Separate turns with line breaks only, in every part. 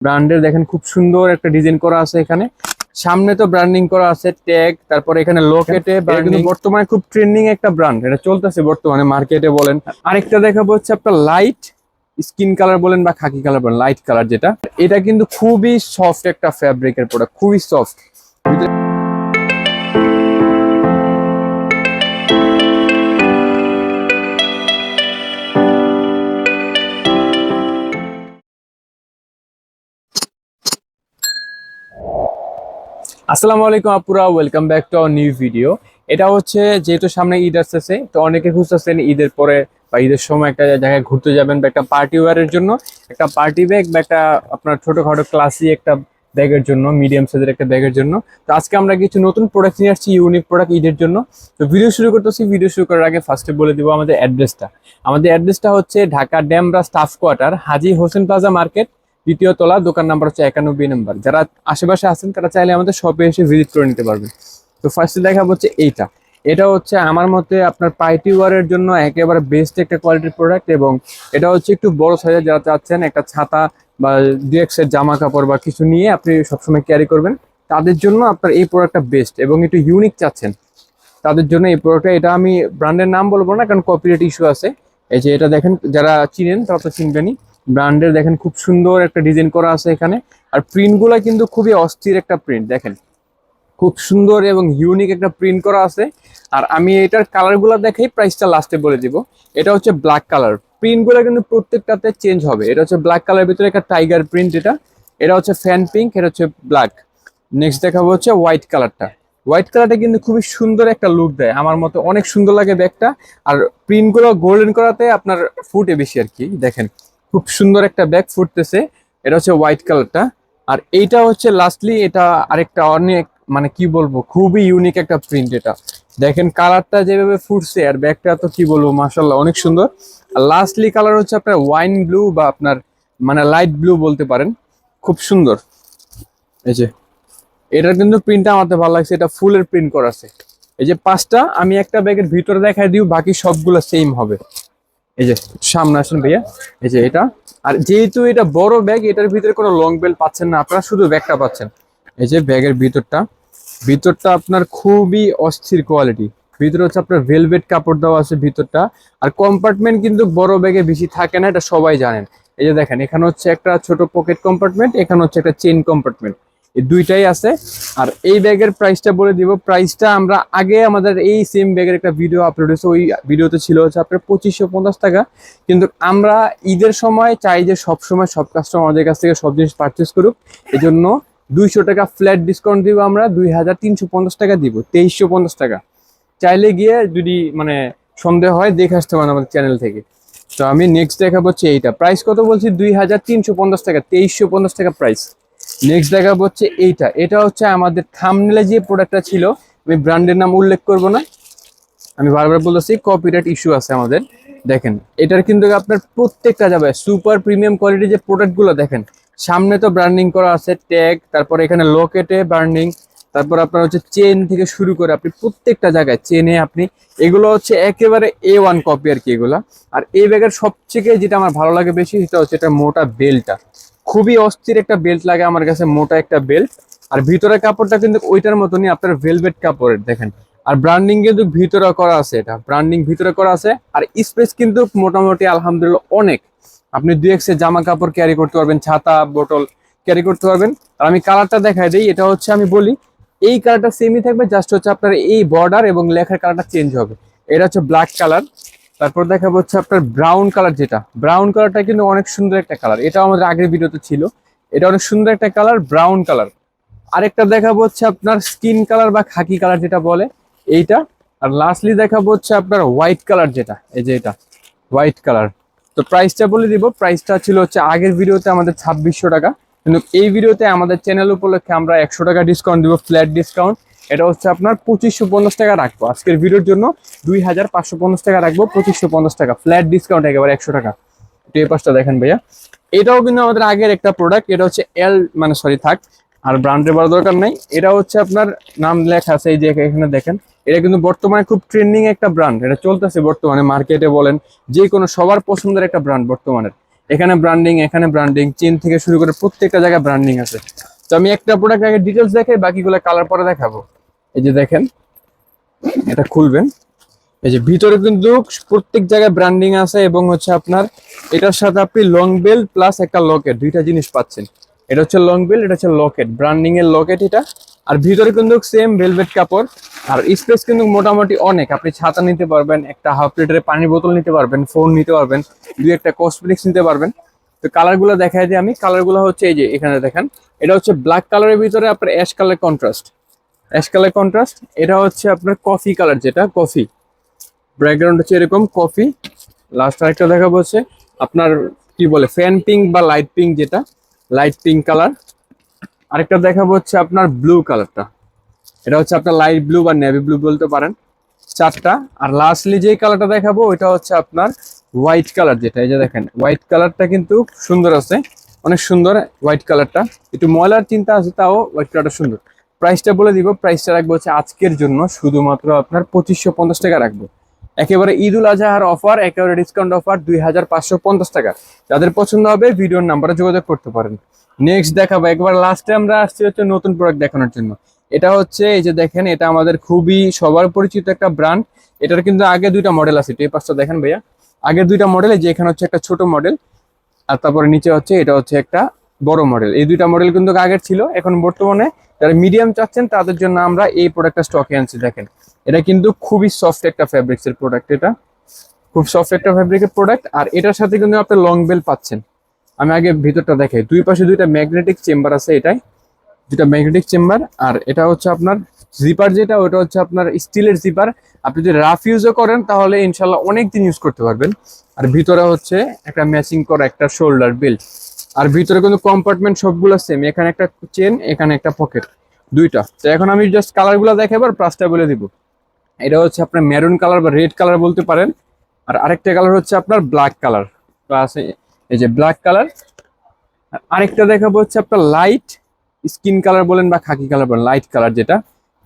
ব্র্যান্ডের দেখেন খুব সুন্দর একটা ডিজাইন করা আছে এখানে। সামনে তো ব্র্যান্ডিং করা আছে ট্যাগ তারপরে এখানে লোকেটে বর্তমানে খুব ট্রেন্ডিং একটা ব্র্যান্ড এটা চলতেছে বর্তমানে মার্কেটে বলেন। আরেকটা দেখাবো হচ্ছে আপনার লাইট স্কিন কালার বলেন বা খাকি কালার বলেন লাইট কালার যেটা। এটা কিন্তু খুবই সফট একটা ফ্যাব্রিকের প্রোডাক্ট খুবই সফট। আসসালামু আলাইকুম আপুরা welcome back to our new video এটা হচ্ছে যেহেতু সামনে ঈদ আসতেছে, তো অনেকে খুঁজতেছেন ঈদের পরে বা ঈদের সময় একটা জায়গায় ঘুরতে যাবেন বা একটা পার্টি ওয়ারের জন্য, একটা পার্টি ব্যাগ বা একটা আপনার ছোটখাটো ক্লাসি একটা ব্যাগের জন্য মিডিয়াম সাইজের একটা ব্যাগের জন্য। তো আজকে আমরা কিছু নতুন প্রোডাক্ট নিয়ে আসছি ইউনিক প্রোডাক্ট ঈদের জন্য। তো ভিডিও শুরু করতেছি ভিডিও শুরু করার আগে ফার্স্টে বলে দিব আমাদের অ্যাড্রেসটা আমাদের অ্যাড্রেসটা হচ্ছে Dhaka Demra staff quarter Haji Hossain plaza market দ্বিতীয় তলা, দোকান নাম্বার হচ্ছে একানব্বই নাম্বার। যারা আশেপাশে আছেন, তারা চাইলে আমাদের শপে এসে ভিজিট করে নিতে পারবেন। তো ফার্স্টে দেখা হচ্ছে এইটা। এটা হচ্ছে আমার মতে আপনার পার্টি ওয়ারের জন্য একেবারে বেস্ট একটা কোয়ালিটির প্রোডাক্ট এবং এটা হচ্ছে একটু বড় সাইজের যারা চাচ্ছেন, একটা ছাতা বা ডিএক্সের জামা কাপড় বা কিছু নিয়ে আপনি সবসময় ক্যারি করবেন, তাদের জন্য আপনার এই প্রোডাক্টটা বেস্ট এবং একটু ইউনিক চাচ্ছেন। তাদের জন্য এই প্রোডাক্টটা এটা আমি ব্র্যান্ডের নাম বলব না, কারণ কপিরাইট ইস্যু আছে। এই যে এটা দেখেন, যারা চিনেন তারা তো চিনবেনই। ব্র্যান্ডের দেখেন খুব সুন্দর একটা ডিজাইন করা আছে এখানে। আর প্রিন্টগুলো কিন্তু খুবই অস্থির একটা প্রিন্ট দেখেন। খুব সুন্দর এবং ইউনিক একটা প্রিন্ট করা আছে। আর আমি এটার কালারগুলো দেখাই প্রাইসটা লাস্টে বলে দিব। এটা হচ্ছে ব্ল্যাক কালার প্রিন্টগুলো কিন্তু প্রত্যেকটাতে চেঞ্জ হবে। এটা হচ্ছে ব্ল্যাক কালার ভিতরে একটা টাইগার প্রিন্ট এটা। এটা হচ্ছে ফ্যান পিঙ্ক এটা হচ্ছে ব্ল্যাক নেক্সট দেখাবো হচ্ছে হোয়াইট কালারটা হোয়াইট কালারটা কিন্তু খুবই সুন্দর একটা লুক দেয়। আমার মতে অনেক সুন্দর লাগে ব্যাগটা। আর প্রিন্টগুলো গোল্ডেন করাতে আপনার ফুটে বেশি আর কি, দেখেন। খুব সুন্দর একটা ব্যাগ ফুটতেছে। এটা হচ্ছে হোয়াইট কালারটা। আর এইটা হচ্ছে লাস্টলি এটা আরেকটা অনেক মানে কি বলব, খুবই ইউনিক একটা প্রিন্ট এটা। দেখেন কালারটা যেভাবে ফুটছে, আর ব্যাগটা তো কি বলব মাসাল্লাহ অনেক সুন্দর। আর লাস্টলি কালার হচ্ছে আপনার ওয়াইন ব্লু বা আপনার মানে লাইট ব্লু বলতে পারেন। খুব সুন্দর। এই যে, এটার কিন্তু প্রিন্টটা আমাদের ভালো লাগছে, এটা ফুলের প্রিন্ট করা আছে। এই যে পাঁচটা, আমি একটা ব্যাগের ভিতরে দেখাই দিই, বাকি সবগুলো সেম হবে। এই যে সামনে আসেন ভাইয়া। এই যে এটা। আর যেহেতু এটা বড় ব্যাগ এটার ভিতরে কোনো লং বেল পাচ্ছেন না আপনারা, শুধু ব্যাগটা পাচ্ছেন। এই যে ব্যাগের ভিতরটা। ভিতরটা আপনার খুবই অস্থির কোয়ালিটি ভিতরে হচ্ছে আপনার ভেলভেট কাপড় দেওয়া আছে ভিতরটা। আর কম্পার্টমেন্ট কিন্তু বড় ব্যাগে বেশি থাকে না, এটা সবাই জানেন। এই যে দেখেন, এখানে হচ্ছে একটা ছোট পকেট কম্পার্টমেন্ট এখানে হচ্ছে একটা চেইন কম্পার্টমেন্ট এই দুইটাই আছে। আর এই ব্যাগের প্রাইসটা বলে দিব। প্রাইসটা আমরা আগে আমাদের এই সেম ব্যাগের একটা ভিডিও আপলোড হয়েছে। ওই ভিডিওতে ছিল হচ্ছে আপনার পঁচিশশো পঞ্চাশ টাকা। কিন্তু আমরা ঈদের সময় চাই যে সব সময় সব কাস্টমার আমাদের কাছ থেকে সব জিনিস পারচেস করুক। এই জন্য দুইশো টাকা ফ্ল্যাট ডিসকাউন্ট দিব আমরা। দুই হাজার তিনশো পঞ্চাশ টাকা দিব। তেইশশো পঞ্চাশ টাকা। চাইলে গিয়ে যদি মানে সন্দেহ হয়, দেখে আসতে পারেন আমাদের চ্যানেল থেকে। তো আমি নেক্সট দেখাবো হচ্ছে এইটা। প্রাইস কত বলছি? দুই হাজার তিনশো পঞ্চাশ টাকা। তেইশশো পঞ্চাশ টাকা প্রাইস নেক্সট দেখাবো হচ্ছে এইটা। এটা হচ্ছে আমাদের থামনেলে যে প্রোডাক্টটা ছিল, আমি ব্র্যান্ডের নাম উল্লেখ করব না। আমি বারবার বলতেছি কপিরাইট ইস্যু আছে আমাদের। দেখেন, এটার কিন্তু আপনার প্রত্যেকটা যাবে সুপার প্রিমিয়াম কোয়ালিটির যে প্রোডাক্টগুলো দেখেন, সামনে তো ব্র্যান্ডিং করা আছে ট্যাগ তারপর এখানে লোকেটে ব্র্যান্ডিং তারপর আপনার হচ্ছে চেন থেকে শুরু করে আপনি প্রত্যেকটা জায়গায় চেনে আপনি, এগুলো হচ্ছে একেবারে এ ওয়ান কপি আর কি এগুলা। আর এই ব্যাগের সবথেকে যেটা আমার ভালো লাগে বেশি, সেটা হচ্ছে এটা মোটা বেল্টটা খুবই অস্থির একটা বেল্ট লাগে আমার কাছে, মোটা একটা বেল্ট আর ভিতরের কাপড়টা কিন্তু ওইটার মতনই আপনার ভেলভেট কাপড়ের, দেখেন। আর ব্র্যান্ডিং কিন্তু ভিতরে করা আছে এটা। ব্র্যান্ডিং ভিতরে করা আছে। আর স্পেস কিন্তু মোটামুটি আলহামদুলিল্লাহ অনেক। আপনি দুই এক্সের জামা কাপড় ক্যারি করতে পারবেন, ছাতা বোটল ক্যারি করতে পারবেন। আর আমি কালারটা দেখাই দিই, এটা হচ্ছে আমি বলি, এই কালারটা সেমই থাকবে জাস্ট হচ্ছে আপনার এই বর্ডার এবং লেখার কালারটা চেঞ্জ হবে। এটা হচ্ছে ব্ল্যাক কালার তারপর দেখাবো হচ্ছে আপনার ব্রাউন কালার যেটা। ব্রাউন কালারটা কিন্তু অনেক সুন্দর একটা কালার এটা আমাদের আগের ভিডিওতে ছিল। এটা অনেক সুন্দর একটা কালার ব্রাউন কালার আরেকটা দেখাবো হচ্ছে আপনার স্কিন কালার বা খাকি কালার যেটা বলে, এইটা। আর লাস্টলি দেখাবো হচ্ছে আপনার হোয়াইট কালার যেটা, এই যে এটা হোয়াইট কালার তো প্রাইসটা বলে দিব। প্রাইসটা ছিল হচ্ছে আগের ভিডিওতে আমাদের ছাব্বিশশো টাকা। কিন্তু এই ভিডিওতে আমাদের চ্যানেল উপলক্ষে আমরা একশো টাকা ডিসকাউন্ট দিব ফ্ল্যাট ডিসকাউন্ট এটা হচ্ছে আপনার পঁচিশশো পঞ্চাশ টাকা রাখব। আজকের ভিডিওর জন্য দুই হাজার পাঁচশো পঞ্চাশ টাকা রাখব, পঁচিশশো পঞ্চাশ টাকা। ফ্ল্যাট ডিসকাউন্ট একেবারে একশো টাকা। এই পাশটা দেখেন ভাইয়া। এটাও কিন্তু আমাদের আগের একটা প্রোডাক্ট এটা হচ্ছে এল মানে সরি থাক। আর ব্র্যান্ডের বড় দরকার নাই। এটা হচ্ছে আপনার নাম লেখা আছে এই যে এখানে দেখেন। এটা কিন্তু বর্তমানে খুব ট্রেন্ডিং একটা ব্র্যান্ড এটা চলতেছে বর্তমানে মার্কেটে বলেন, যে কোনো সবার পছন্দের একটা ব্র্যান্ড বর্তমানের। এখানে ব্র্যান্ডিং এখানে ব্র্যান্ডিং চেন থেকে শুরু করে প্রত্যেকটা জায়গায় ব্র্যান্ডিং আছে। তো আমি একটা প্রোডাক্ট আগে ডিটেলস দেখাই, বাকিগুলো কালার পরে দেখাবো। এই যে দেখেন, এটা খুলবেন। এই যে ভিতরে কিন্তু প্রত্যেক জায়গায় ব্র্যান্ডিং আছে এবং হচ্ছে আপনার এটার সাথে আপনি লং বেল্ট প্লাস একটা লকেট দুইটা জিনিস পাচ্ছেন। এটা হচ্ছে লং বেল্ট এটা হচ্ছে লকেট ব্র্যান্ডিং এর লকেট এটা। আর ভিতরে কিন্তু সেম ভেলভেট কাপড়, আর স্পেস কিন্তু মোটামুটি অনেক। আপনি ছাতা নিতে পারবেন, একটা হাফ লিটারের পানির বোতল নিতে পারবেন ফোন নিতে পারবেন দুই একটা কসমেটিক্স নিতে পারবেন। তো কালারগুলো দেখাই দিই আমি। কালারগুলো হচ্ছে এই যে এখানে দেখেন, এটা হচ্ছে ব্ল্যাক কালারের ভিতরে আপনার ash colour contrast ash colour contrast এটা হচ্ছে আপনার কফি কালার যেটা কফি ব্যাকগ্রাউন্ড হচ্ছে এরকম কফি লাস্ট আরেকটা দেখাবো হচ্ছে আপনার কি বলে ফ্যান পিঙ্ক বা লাইট পিঙ্ক যেটা লাইট পিঙ্ক কালার আরেকটা দেখাবো হচ্ছে আপনার ব্লু কালারটা এটা হচ্ছে আপনার লাইট ব্লু বা নেভি ব্লু বলতে পারেন। চারটা। আর লাস্টলি যে কালারটা দেখাবো, ওইটা হচ্ছে আপনার হোয়াইট কালার যেটা, এই যে দেখেন হোয়াইট কালারটা কিন্তু সুন্দর আছে। অনেক সুন্দর হোয়াইট কালারটা একটু ময়লার চিন্তা আছে, তাও হোয়াইট কালারটা সুন্দর। প্রাইসটা বলে দিব প্রাইসটা রাখব হচ্ছে আজকের জন্য, শুধুমাত্র আপনার পঁচিশশো পঞ্চাশ টাকা রাখব। একেবারে ঈদ উল আজহার অফার একেবারে ডিসকাউন্ট অফার দুই হাজার পাঁচশো পঞ্চাশ টাকা। যাদের পছন্দ হবে, ভিডিওর নাম্বারে যোগাযোগ করতে পারেন। নেক্সট দেখাবো, একবার লাস্টে আমরা আসছি হচ্ছে নতুন প্রোডাক্ট দেখানোর জন্য। এটা হচ্ছে, এই যে দেখেন, এটা আমাদের খুবই সবার পরিচিত একটা ব্র্যান্ড এটার কিন্তু আগে দুইটা মডেল আছে এই পাশটা দেখেন ভাইয়া। আগের দুইটা মডেলে যে এখানে হচ্ছে একটা ছোট মডেল আর তারপরে নিচে হচ্ছে, এটা হচ্ছে একটা বড় মডেল এই দুইটা মডেল কিন্তু আগের ছিল, এখন বর্তমানে যারা মিডিয়াম চাচ্ছেন, তাদের জন্য আমরা এই প্রোডাক্টটা স্টকে আনছি, দেখেন। এটা কিন্তু খুবই সফট একটা ফ্যাব্রিক্স এর প্রোডাক্ট এটা। খুব সফট একটা ফ্যাব্রিকের প্রোডাক্ট আর এটার সাথে কিন্তু আপনি লং বেল পাচ্ছেন। আমি আগে ভিতরটা দেখাই। দুই পাশে দুইটা ম্যাগনেটিক চেম্বার আছে এটাই। দুটা ম্যাগনেটিক চেম্বার আর এটা হচ্ছে আপনার জিপার যেটা, ওটা হচ্ছে আপনার স্টিলের জিপার আপনি যদি রাফ ইউজও করেন, তাহলে ইনশাল্লাহ অনেক দিন ইউজ করতে পারবেন। আর ভিতরে হচ্ছে একটা ম্যাচিং করা একটা শোল্ডার বেল্ট আর ভিতরে কিন্তু কম্পার্টমেন্ট সবগুলো সেম এখানে একটা চেন এখানে একটা পকেট দুইটা। তো এখন আমি জাস্ট কালারগুলো দেখাবো আর প্রাইসটা বলে দিব। এটা হচ্ছে আপনার মেরুন কালার বা রেড কালার বলতে পারেন। আর আরেকটা কালার হচ্ছে আপনার ব্ল্যাক কালার আছে এই যে ব্ল্যাক কালার আরেকটা দেখাবো হচ্ছে আপনার লাইট স্কিন কালার বলেন বা খাকি কালার বলেন লাইট কালার যেটা।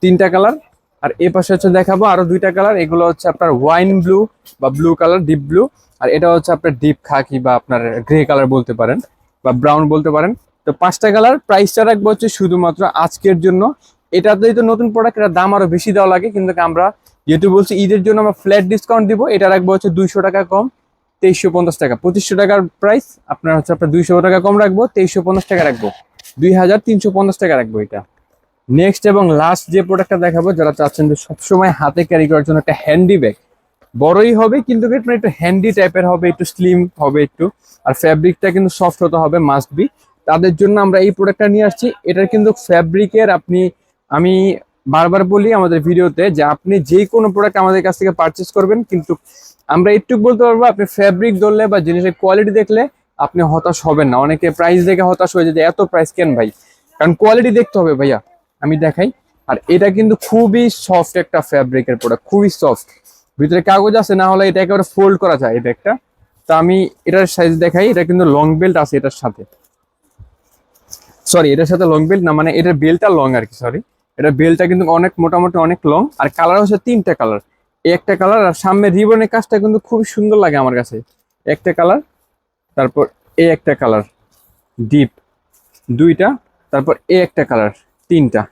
তিনটা কালার আর এ পাশে হচ্ছে দেখাবো আরও দুইটা কালার এগুলো হচ্ছে আপনার ওয়াইন ব্লু বা ব্লু কালার ডিপ ব্লু আর এটা হচ্ছে আপনার ডিপ খাকি বা আপনার গ্রে কালার বলতে পারেন। বা ব্রাউন বলতে পারেন। তো পাঁচটা কালার প্রাইসটা রাখব হচ্ছে শুধুমাত্র আজকের জন্য। এটাতেই তো নতুন প্রোডাক্ট এটার দাম আরও বেশি দেওয়া লাগে। কিন্তু আমরা যেহেতু বলছি ঈদের জন্য আমরা ফ্ল্যাট ডিসকাউন্ট দিব, এটা রাখব হচ্ছে দুইশো টাকা কম, তেইশশো পঞ্চাশ টাকা। পঁচিশশো টাকার প্রাইস আপনার হচ্ছে আপনার দুইশো টাকা কম রাখব, তেইশশো পঞ্চাশ টাকা রাখব। দুই হাজার তিনশো পঞ্চাশ টাকা রাখব এটা। নেক্সট এবং লাস্ট যে প্রোডাক্টটা দেখাবো, যারা চাচ্ছেন যে সবসময় হাতে ক্যারি করার জন্য একটা হ্যান্ডি ব্যাগ বড়ই হবে, কিন্তু এটা একটু হ্যান্ডি টাইপের হবে, একটু স্লিম হবে একটু। আর ফ্যাব্রিকটা কিন্তু সফট হতে হবে মাস্ট বি তাদের জন্য আমরা এই প্রোডাক্টটা নিয়ে আসছি। এটার কিন্তু ফ্যাব্রিকের আপনি, আমি বারবার বলি আমাদের ভিডিওতে যে আপনি যে কোনো প্রোডাক্ট আমাদের কাছ থেকে পারচেস করবেন, কিন্তু আমরা একটু বলতে পারব, আপনি ফ্যাব্রিক ধরলে বা জিনিসের কোয়ালিটি দেখলে আপনি হতাশ হবেন না। অনেকে প্রাইস দেখে হতাশ হয়ে যায় যে, এত প্রাইস কেন ভাই? কারণ কোয়ালিটি দেখতে হবে ভাইয়া, আমি দেখাই। আর এটা কিন্তু খুবই সফট একটা ফ্যাব্রিকের প্রোডাক্ট খুবই সফট ভিতরে কাগজ আছে, না হলে এটা একেবারে ফোল্ড করা যায় এটা একটা। তো আমি এটার সাইজ দেখাই, এটা কিন্তু লং বেল্ট আছে এটার সাথে। সরি এটার সাথে লং বেল্ট না মানে এটার বেল্টটা লং আর কি সরি এটা বেল্টটা কিন্তু অনেক, মোটামুটি অনেক লং আর কালার হচ্ছে তিনটা কালার একটা কালার আর সামনে রিবনের কাজটা কিন্তু খুবই সুন্দর লাগে আমার কাছে। একটা কালার তারপর এ একটা কালার ডিপ দুইটা, তারপর এ একটা কালার তিনটা।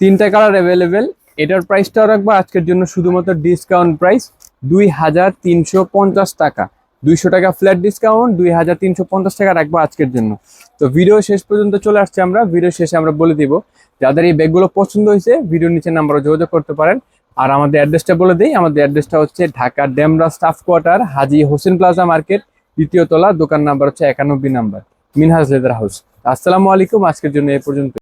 তিনটা কালার অ্যাভেলেবেল এটার প্রাইসটাও রাখব। আজকের জন্য শুধুমাত্র ডিসকাউন্ট প্রাইস দুই হাজার তিনশো পঞ্চাশ টাকা। দুইশো টাকা ফ্ল্যাট ডিসকাউন্ট দুই হাজার তিনশো পঞ্চাশ টাকা রাখব আজকের জন্য। তো ভিডিও শেষ পর্যন্ত চলে আসছে আমরা। ভিডিও শেষে আমরা বলে দিব, যাদের এই ব্যাগগুলো পছন্দ হয়েছে ভিডিওর নিচে নাম্বারে যোগাযোগ করতে পারেন। আর আমাদের অ্যাড্রেসটা বলে দিই, আমাদের অ্যাড্রেসটা হচ্ছে Dhaka Demra staff quarter Haji Hossain plaza market দ্বিতীয় তলা, দোকান নাম্বার হচ্ছে একানব্বই নাম্বার মিনহাজ লেদার হাউস আসসালামু আলাইকুম, আজকের জন্য এ পর্যন্ত